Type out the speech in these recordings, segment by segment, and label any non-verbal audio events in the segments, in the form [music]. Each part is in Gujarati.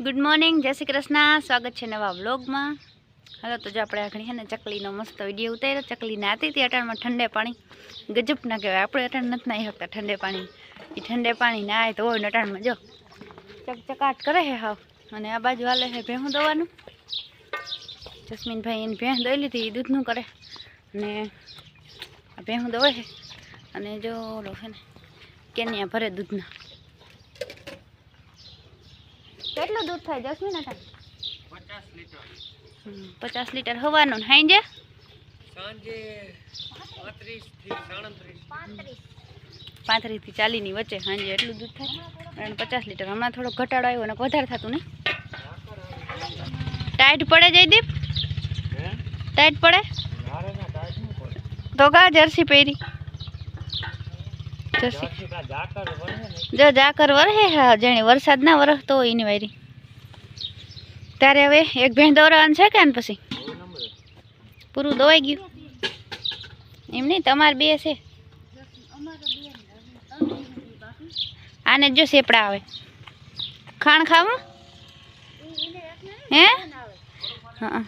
ગુડ મોર્નિંગ જય શ્રી કૃષ્ણ. સ્વાગત છે નવા વ્લોગમાં. હાલો, તો જો આપણે આગળ છે ને ચકલીનો મસ્ત વીડિયો ઉતાર્યો. ચકલી નાતી હતી અટાણમાં ઠંડે પાણી. ગજબ ના કહેવાય. આપણે અટાણ નથી નાહી શકતા ઠંડે પાણી. એ ઠંડે પાણી નાય તો હોય ને અટાણમાં. જો ચકચકાટ કરે છે હાવ. અને આ બાજુ હાલે છે ભેહું દવાનું. જસ્મીનભાઈ એને ભેંસ દઈ લીધી એ દૂધનું કરે. અને ભેહું દવે છે અને જો ઓલો છે ને કેનિયા ભરે દૂધના. કેટલું દૂધ થાય દસ મિનિટ પચાસ લીટર. હવાનું ને સાંજે પાંત્રીસથી સાડત્રીસ. પાંત્રીસ. ચાલીની વચ્ચે સાંજે એટલું દૂધ થાય. અને પચાસ લીટર. હમણાં થોડો ઘટાડો આવ્યો ને વધારે થતું ને ટાઈટ પડે જયદીપ? ટાઈટ પડે? નહીં તો કા જર્સી પહેરી. જર્સી જાતિ કા જાકર વળે ને જો જાકર વરહે હા જાણે વરસાદ ના વરસતો હોય એની વાયરી ત્યારે હવે એક ભેં દોરવાનું છે કે ને પછી? પૂરું દોવાઈ ગયું. એમ નહીં તમારે બે છે. આને જો સેપડા આવે. ખાણ ખાવું? હે હા.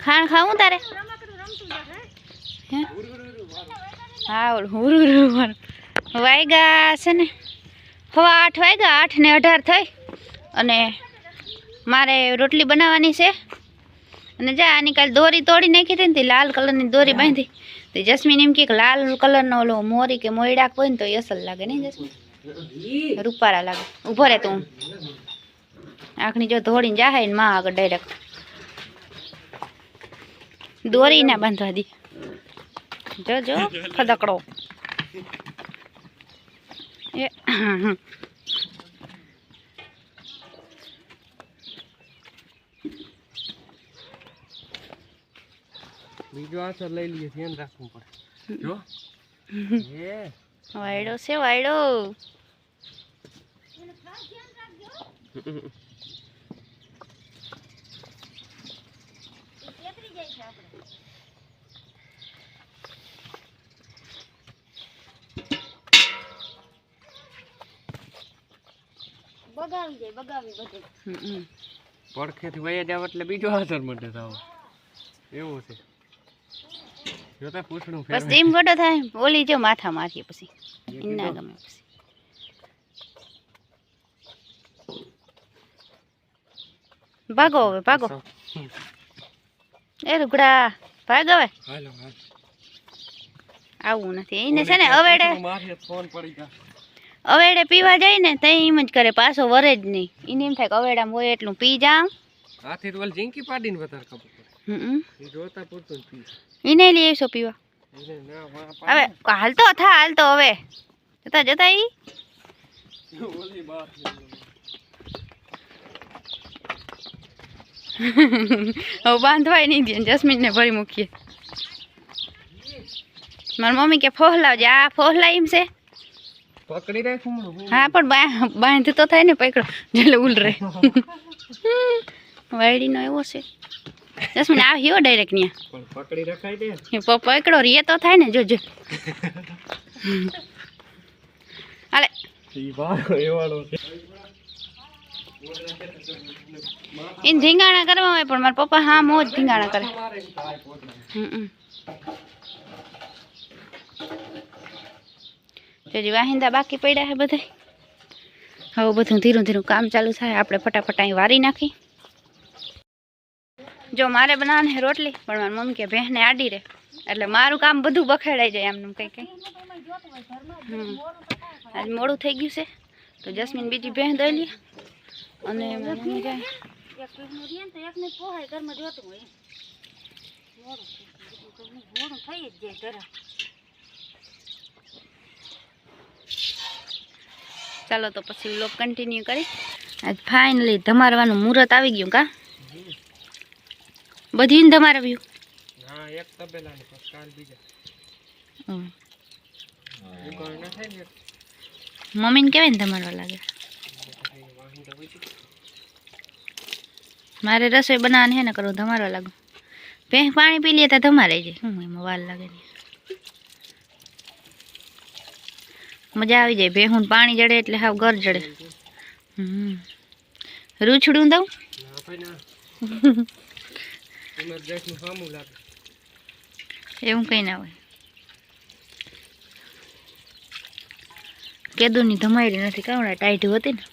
ખાણ ખાવું તારે? હે? હા ઓલું હુરુ વાળું. વાગ્યા છે ને હવા આઠ વાગ્યા આઠ ને અઢાર થઈ. અને મારે રોટલી બનાવવાની છે. અને જા આની કાલે દોરી તોડી નાખી હતી ને તે લાલ કલરની દોરી બાંધી. તે જસ્મીન એમ કે લાલ કલરનો ઓલો મોરી કે મોયડાક હોય ને તો અસલ લાગે નહીં જસ્મીન? રૂપારા લાગે. ઊભો રહે તું. આંખની જો ધોળીને જાહે ને માં આગળ ડાયરેક્ટ દોરી ના બાંધવા દી. જો જો ખદકડો એ બીજો આસર લઈ લઈએ ધ્યાન રાખવું પડે. જો. એ વાયડો છે વાયડો. [laughs] બગાવી જાય બગાવી બધું. પડખેથી વયા જાવ એટલે બીજો આધાર માટે થાવ. એવું છે. જો પૂછણું ફેર બસ એમ ગોટો થાય ઓલી જો માથા મારીએ પછી. ના ગમે પછી. ભાગો હવે ભાગો. એ રૂગડા ભાગ હવે. હાલો હાલો. આવું નથી. એને છે ને અવેડે ફોન પડી જા અવેડે પીવા જાય ને તઈ એમ જ કરે પાછો વરે જ નહીં. એને એમ થાય કે અવેડામાં હોય એટલું પી જામ આથી તો ઓલી પાડીને વધારે ખબર પડે. હમ એ જોતા પૂરતું પી એને લઈ આવીશો પીવા. હવે હાલતો થા હાલતો હવે. જતા જતા ઈ. હવે બાંધવાય નહીં દે જસ્મીનને ભરી મૂકીએ. મારી મમ્મી કે ફોહલાવજે આ ફોહલા એમ છે. પકડી રાખું હમણાં. હા પણ બા- બાંધ તો થાય ને પકડો. એટલે ઉલ રે વાયડીનો એવો છે. જસ્મીન આવ્યો ડાયરેક્ટ ત્યાં પણ પકડી રખાય દે એ પ- પકડો રે તો થાય ને જોજો. હાલે. ઈ બારો એવાળો છે. એને ધીંગાણા કરવા હોય પણ મારા પપ્પા હા મોજ ધીંગાણા કરે. મારે એમ થાય પોતાને. હમ. જોજી વાહિંદા બાકી પડ્યા છે બધા હવે બધું ધીરું ધીરું કામ ચાલુ થાય, આપણે ફટાફટ અહીં વારી નાખી. જો મારે બનાવવાની રોટલી, પણ મારી મમ્મી કે બહેને આડી રહે એટલે મારું કામ બધું બખેડાઈ જાય એમનું કંઈ કંઈ. આજ મોડું થઈ ગયું છે. તો જસ્મીન બીજી બહેન દઈ લે. અને મમ્મી જાય ચાલો તો પછી વ્લોગ કન્ટિન્યુ કરી. આજ ફાઇનલી ધમારવાનું મુહૂર્ત આવી ગયું કા? ધમારવ્યું હા ને ને મમ્મીને કેવાય ને ધમારવા લાગે? મારે રસોઈ બનાવવાની હે ને કરવું ધમારવા લાગુ. ભેંસ પાણી પી લે તો ધમારાઈ જાય. હું એમાં વાર લાગે નહીં મજા આવી જાય. ભેહું પાણી જડે એટલે હાવ ઘર જડે. રૂછડું દઉં? એવું કંઈ ના હોય. કેદુની ધમાયેલી નથી કાવડા ટાઈટ હતી ને.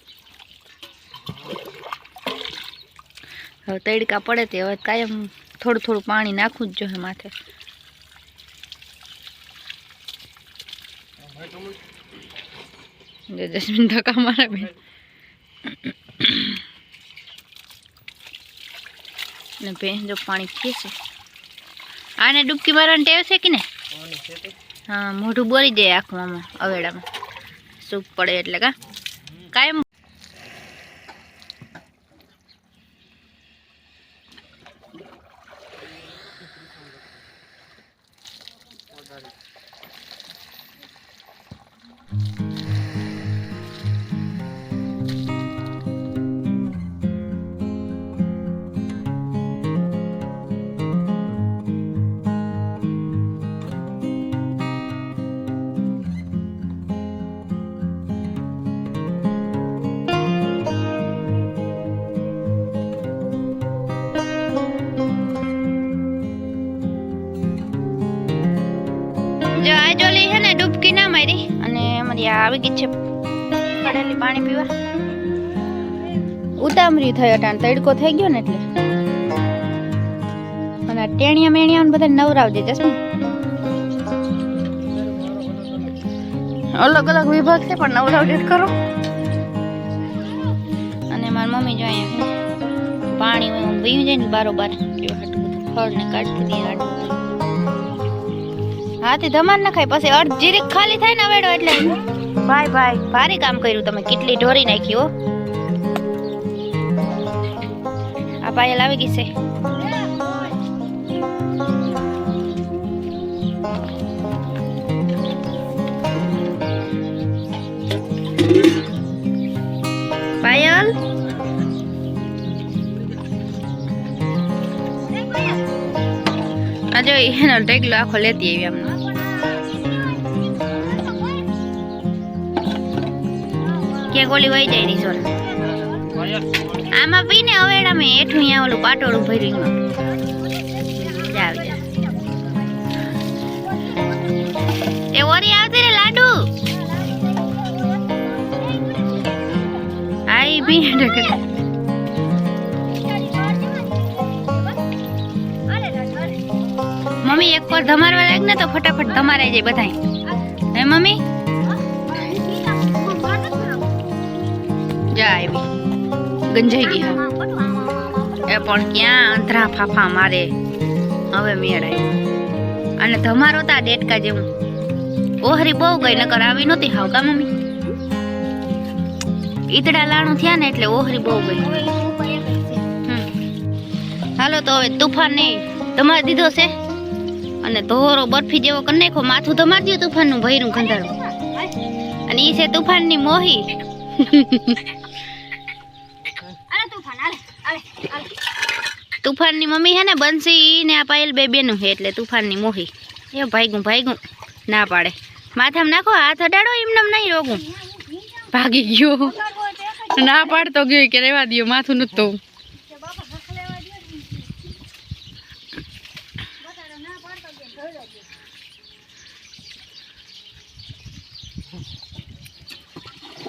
હવે તડકા પડે તે, હવે કાયમ થોડું થોડું પાણી નાખવું જ જોઈએ માથે. જો જસ્મીન ધક્કા મારે બેન. ને બેન જો પાણી પીએ છે. આને ડૂબકી મારવાની ટેવ છે કે ને હા મોઢું બોરી જાય આખું આમાં અવેડામાં. સૂપ પડે એટલે કા? કાયમ. જો આ જોલી છે ને ડૂબકી ના મારી અને અમારી આ આવી ગઈ છે પડેલી પાણી પીવા. ઉતામરી થઈ ટાણ તડકો થઈ ગયો ને એટલે. અને ટેણિયા મેણિયા બધા નવરાવજે જશું અલગ અલગ વિભાગ છે, પણ નવરાવજે કરો અને મારી મમ્મી જો અહીંયા પાણી વીયું જાય ને બારોબાર ફળને કાઢતી દે હાટું હા તે ધમાન ના ખાય પછી અર્ધ જીરીક ખાલી થાય ને અવેડો એટલે. ભાઈ ભાઈ. ભારી કામ કર્યું તમે કેટલી ઢોરી નાખી હો. આ પાયલ આવી ગઈ છે. પાયલ? આજે એનો ટેગલો આખો લેતી આવી અમને કે ગોલી વહી જાય રીસોલ આમાં પીને હવે અમે હેઠું અહીંયા ઓલું પાટોળું એમાં આવી એ ઓરી આવતી રે લાડુ. આઈ બી. મમ્મી, એક વાર ધમારવા લાગ ને તો ફટાફટ ધમારાઈ જાય બધાય. હે મમ્મી? જા આવી. ગંજાઈ ગઈ એ પણ ક્યાં અંતરા ફાફા મારે? હવે મેળાય. અને ધમારો તા ડેટકા જેવું. ઓહરી બહુ ગઈ, નકર આવી નહોતી હાવ કા મમ્મી. ઈતડા લાણું થયા ને એટલે ઓહરી બહુ ગઈ. હાલો તો હવે તુફાન નહીં તમારે દીધો છે. અને ધોરો બરફી જેવો કરી નાખો માથું ધમાર દો તુફાનનું ભૈરું ખંધારું અને ઈ છે તુફાનની મોહી. તુફાનની મમ્મી હે ને બંસી ને આ પાયલ બે બેનું છે એટલે તુફાનની મોહી. એ ભાઈગું ભાઈગું. ના પાડે. માથામાં નાખો, હાથ અડાડો એમને નહીં રોગું. ભાગી ગયો. ના પાડતો ગયો કે રહેવા દો માથું નતું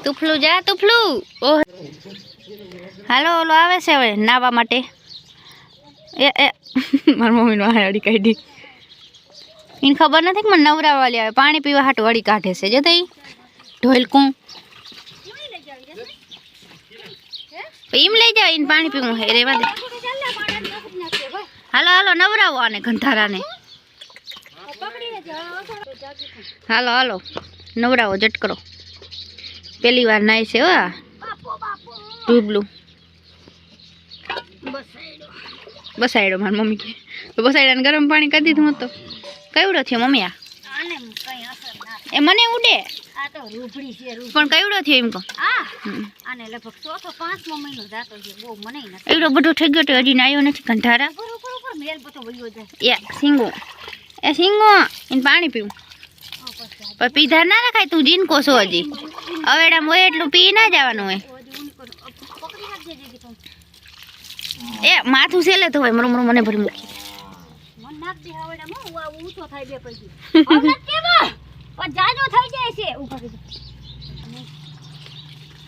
તુફલું જા, તુફલું. ઓહ. હાલો, ઓલો આવે છે હવે, નાવા માટે. એ એ. [laughs] મારા મમ્મીનો આ અડી કાઢી. એને ખબર નથી કે મને નવરાવાલી આવે. પાણી પીવા હાટું અડી કાઢે છે. જો તઈ. ઢોલકું. એમ લઈ જાવ એને પાણી પીવું હે રેવા દે. હાલો હાલો, નવરાવો આને ગંધારાને. હાલો હાલો. નવરાવો જટકરો પહેલી વાર નાય છે, હો આ. બસાડ્યો મારી મમ્મી કે. તો બસાડ્યાને ગરમ પાણી કરી દીધું હતું. કયું થયો મમ્મી આ? એ મને ઉડે? પણ કયું થયો એમ કહો? એવડો બધો થઈ ગયો તો હજી આવ્યો નથી કંઠારા એ સિંગો. એ સિંગો એને પાણી પીવું. પણ પીધા ના રખાય તું જીન કોસો હજી. મોય એટલું પી ના જવાનું હોય. એ માથું સેલે તો હોય મરો મરો મને ભરી મૂકી મન નાખ દે હવે ને હું ઊંચો થાય બે પછી હવે કેવા પણ જાજો થઈ જાય છે. ઊભા કરી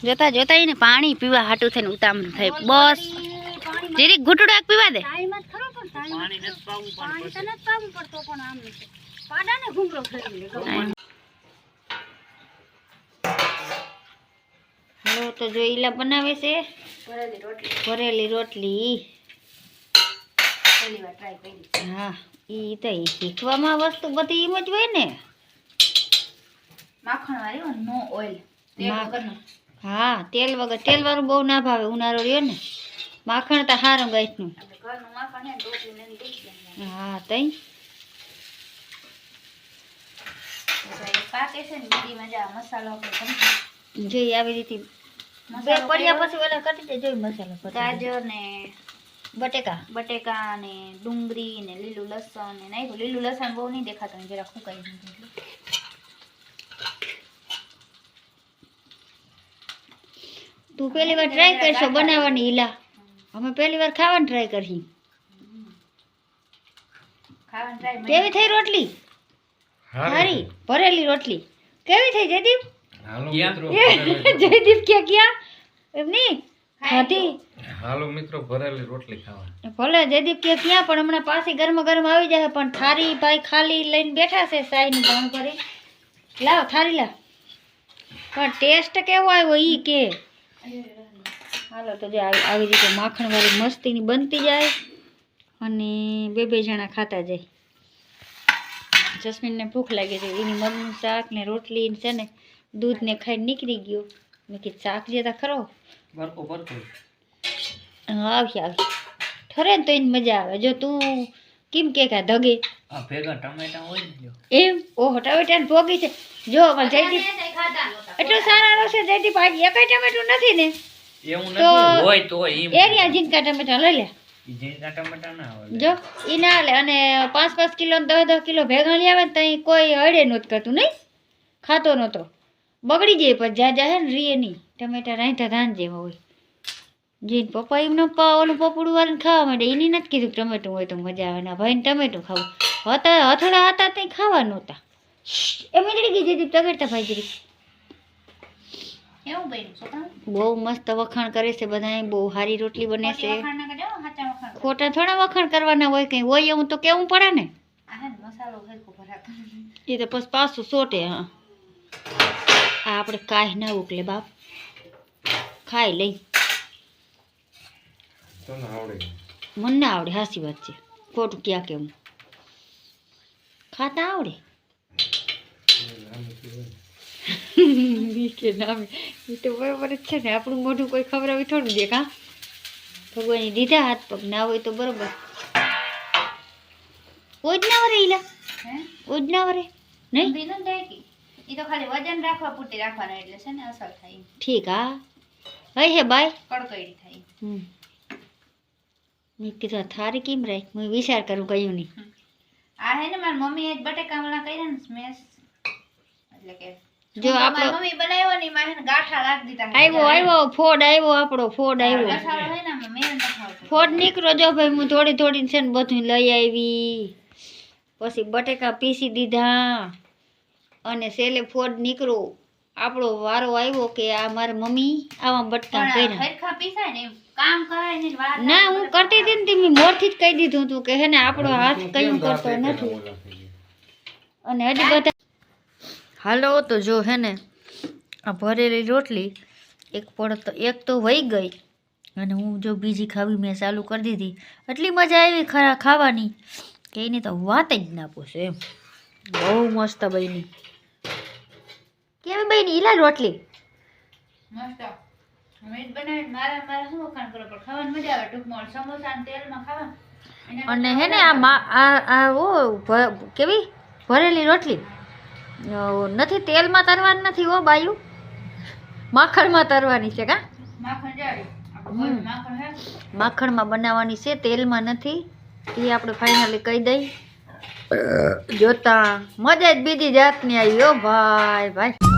જોતા જોતા એને પાણી પીવા હાટું થઈને ઉતામ થાય. બસ. જીરી જીરીક એક પીવા દે. ટાઈમ જ ખરો પણ પાણી નથી પાવું પાણી તો નથી પાવું પડતો પણ આમ નથી પાડાને ઘૂમરો ફેરવી લે તો જો ઈલા બનાવે છે. ભરેલી રોટલી. ભરેલી રોટલી. પહેલી વાર ટ્રાય કરી. હા ઈ તો ઈ શીખવામાં વસ્તુ બધી એમ જ હોય ને. માખણ વાળી નો ઓઇલ. હા તેલ વગર તેલ વાળું બહુ ના ભાવે ઉનાળો રહ્યો ને. માખણ તો સારું માખણ હે તઈ. પાકે છે ને બીજી મજા મસાલો આવી રીતે બે પડ્યા પછી ઓલા કાઢી દે મસાલો ગાજર ને બટેકા. બટેકા ને ડુંગળી ને લીલું લસણ ને નાખ્યું. લીલું લસણ બહુ નહીં દેખાતું જરા ફૂંકાઈ ગયું એટલે. તું પહેલી વાર ટ્રાય કરશો બનાવવાની ઈલા. અમે પહેલી વાર ખાવાની ટ્રાય કરશી. કેવી થઈ રોટલી? હારી. ભરેલી રોટલી. કેવી થઈ જયદીપ? હાલો ક્યાં? મિત્રો [laughs] જયદીપ કે ક્યાં? એમ નહીં ખાધી? હાલો મિત્રો ભરેલી રોટલી ખાવા ભલે જયદીપ કે ક્યાં પણ હમણાં પાછી ગરમ ગરમ આવી જાય પણ થારી ભાઈ ખાલી લઈને બેઠા છે સાઈનું કામ કરી. લાવ થારી લાવ. પણ ટેસ્ટ કેવો આવ્યો ઈ કે? હાલો તો જો આવી આવી રીતે માખણવાળી મસ્તીની બનતી જાય અને બે બે જણા ખાતા જાય. જસ્મીનને ભૂખ લાગી છે એની મગનું શાક ને રોટલી છે ને દૂધ ને ખાઈને નીકળી ગયો. મેં કીધું શાક જે ખરો. આવશે આવશે ઠરે ને તો એને મજા આવે. જો તું કેમ કે કા ધગે? આ ભેગા ટમેટા હોય ને એમ? ઓહો ટમેટા ભોગી છે. જો પણ જયદીપ એટલો સારા છે જયદીપ આજે એકય ટમેટું નથી ને? એવું તો નથી હોય તો એરિયા જીનકા ટમેટા લઈ લે. ઈ ટમેટા ના હોય જો ઈ ના લે. અને પાંચ પાંચ કિલો ને દસ દસ કિલો ભેગા લઈ આવે ને ત્યાં કોઈ હળે નહોતું કરતું નહીં? ખાતો નહોતો બગડી જાય પણ જા જા હે ને રીએ નહીં. ટમેટા રાંધતા ધાન જેવા હોય. જીન પપ્પા એમને પા ઓલું પપડું વાળીને ખાવા માંડે એની નથી કીધું કે ટમેટું હોય તો મજા આવે. ના ભાઈને ટમેટું ખાવું. હતા હથોડા હતા ત્યાં ખાવા નહોતા. એ મીંડળી ગઈ જતી તગડતા ભાઈ જરી. એવું બન્યું છોકરા બહુ મસ્ત વખાણ કરે છે બધા બહુ સારી રોટલી બને છે. વખાણ ના કરજો હાચા વખાણ કરજો. ખોટા થોડા વખાણ કરવાના હોય કંઈ હોય એવું તો કેવું પડે ને? આ હે ને મસાલો હરખો ભરાતો. એ તો પછી પાછું સોટે હા. આ આપણે કાંઈ ના ઉકલે બાપ. ખાઈ લઈ. મન ના આવડે હાસી વાત છે. ખોટું ક્યાં કેવું? ખાતા આવડે? કે ના આવે. એ તો બરોબર જ છે ને આપણું મોઢું કોઈ ખબર આવી થોડું દે કા ભગવાને દીધા હાથ પગ ના હોય તો બરોબર. ઓજ ના વરે ઈલા. ઓજ ના વરે. નહીં? ઊંધી નથી ઢાંકી. ઈ તો ખાલી વજન રાખવા પૂરતી રાખવાનું એટલે છે ને અસર થાય ઠીક હા. હઈ હે બાય. કડકડી થાય હમ. મેં કીધું આ થારી કેમ રાખ? હું વિચાર કરું કયું નહીં. આ હે ને મારી મમ્મીએ જ બટેકા વાળા કર્યા ને સ્મેશ એટલે કે જો મારી આપણો મમ્મી બનાવ્યો ને એમાં હે ને ગાંઠા રાખી દીધા આવ્યો આવ્યો ફોડ આવ્યો આપણો ફોડ આવ્યો. મસાલો હોય ને આમાં મેળ નથી આવતો. ફોડ નીકળો જો ભાઈ હું થોડી થોડી છે ને બધું લઈ આવી. પછી બટેકા પીસી દીધા. અને સેલે ફોડ નીકળો. આપણો વારો આવ્યો કે આ મારા મમ્મી આવા બટકા કર્યા હરખા પીસાય ને કામ કરાય ને ના હું કરતી હતી ને તે મેં મોરથી જ કહી દીધું હતું કે હે ને આપણો હાથ કયું કરતો નથી. અને હજી બધા હાલો તો જો હે ને આ ભરેલી રોટલી એક પડ તો એક તો વહી ગઈ. અને હું જો બીજી ખાવી મેં ચાલુ કરી દીધી. એટલી મજા આવી ખરા ખાવાની કે એની તો વાત જ ના પૂછે એમ. બહુ મસ્ત બની. કેવી બની? ઈલા રોટલી. મસ્ત. મેં જ બનાવી મારા મારા શું વખાણ કરો? પણ ખાવાની મજા આવે. ટૂંકમાં સમોસા ને તેલમાં ખાવા અને હે ને આ મા આ આ ઓ ભ- કેવી? ભરેલી રોટલી. નથી તેલમાં તરવાની નથી ઓ બાયું માખણમાં તરવાની છે કા? માખણ માખણમાં બનાવવાની છે તેલમાં નથી. એ આપણે ફાઇનલી કહી દઈ. જોતા મજા જ બીજી જાતની આવી હો ભાઈ ભાઈ.